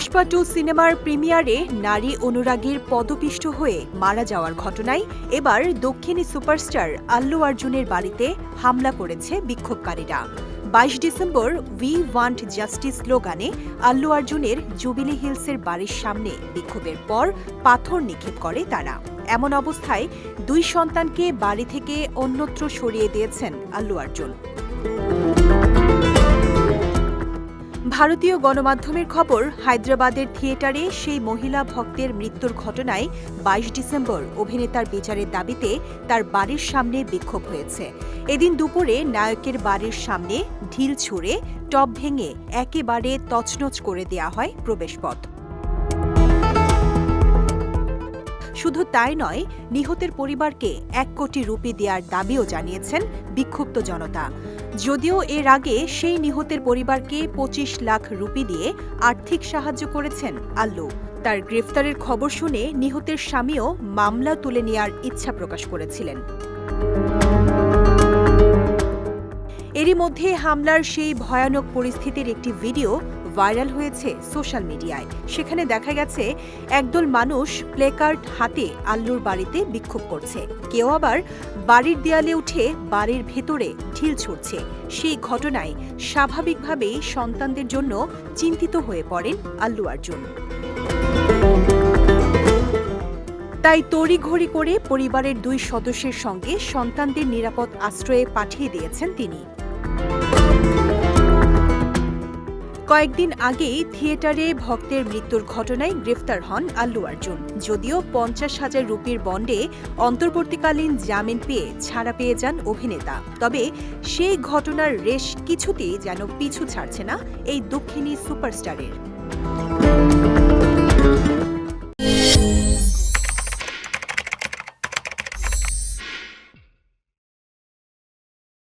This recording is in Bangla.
পুষ্পা টু সিনেমার প্রিমিয়ারে নারী অনুরাগীর পদপিষ্ট হয়ে মারা যাওয়ার ঘটনায় এবার দক্ষিণী সুপারস্টার আল্লু অর্জুনের বাড়িতে হামলা করেছে বিক্ষোভকারীরা। বাইশ ডিসেম্বর উই ওয়ান্ট জাস্টিস স্লোগানে আল্লু অর্জুনের জুবিলি হিলসের বাড়ির সামনে বিক্ষোভের পর পাথর নিক্ষেপ করে তারা। এমন অবস্থায় দুই সন্তানকে বাড়ি থেকে অন্যত্র সরিয়ে দিয়েছেন আল্লু অর্জুন। ভারতীয় গণমাধ্যমের খবর, হায়দ্রাবাদের থিয়েটারে সেই মহিলা ভক্তের মৃত্যুর ঘটনায় বাইশ ডিসেম্বর অভিনেতার বিচারের দাবিতে তার বাড়ির সামনে বিক্ষোভ হয়েছে। এদিন দুপুরে নায়কের বাড়ির সামনে ঢিল ছুঁড়ে, টপ ভেঙে একেবারে তছনছ করে দেয়া হয় প্রবেশপথ। শুধু তাই নয়, নিহতের পরিবারকে এক কোটি রুপি দেওয়ার দাবিও জানিয়েছেন বিক্ষুব্ধ জনতা। যদিও এর আগে সেই নিহতের পরিবারকে পঁচিশ লাখ রুপি দিয়ে আর্থিক সাহায্য করেছেন আল্লু। তার গ্রেফতারের খবর শুনে নিহতের স্বামীও মামলা তুলে নেওয়ার ইচ্ছা প্রকাশ করেছিলেন। এরই মধ্যে হামলার সেই ভয়ানক পরিস্থিতির একটি ভিডিও ভাইরাল হয়েছে সোশ্যাল মিডিয়ায়। সেখানে দেখা গেছে, একদল মানুষ প্লেকার্ড হাতে আল্লুর বাড়িতে বিক্ষোভ করছে। কেউ আবার বাড়ির দেয়ালে উঠে বাড়ির ভেতরে ঢিল ছুড়ছে। সেই ঘটনায় স্বাভাবিকভাবেই সন্তানদের জন্য চিন্তিত হয়ে পড়েন আল্লু অর্জুন। তাই তড়িঘড়ি করে পরিবারের দুই সদস্যের সঙ্গে সন্তানদের নিরাপদ আশ্রয়ে পাঠিয়ে দিয়েছেন তিনি। কয়েকদিন আগেই থিয়েটারে ভক্তের মৃত্যুর ঘটনায় গ্রেফতার হন আল্লু আর্জুন যদিও পঞ্চাশ হাজার রুপির বন্ডে অন্তর্বর্তীকালীন জামিন পেয়ে ছাড়া পেয়ে যান অভিনেতা। তবে সেই ঘটনার রেশ কিছুতেই যেন পিছু ছাড়ছে না এই দক্ষিণী সুপারস্টারের।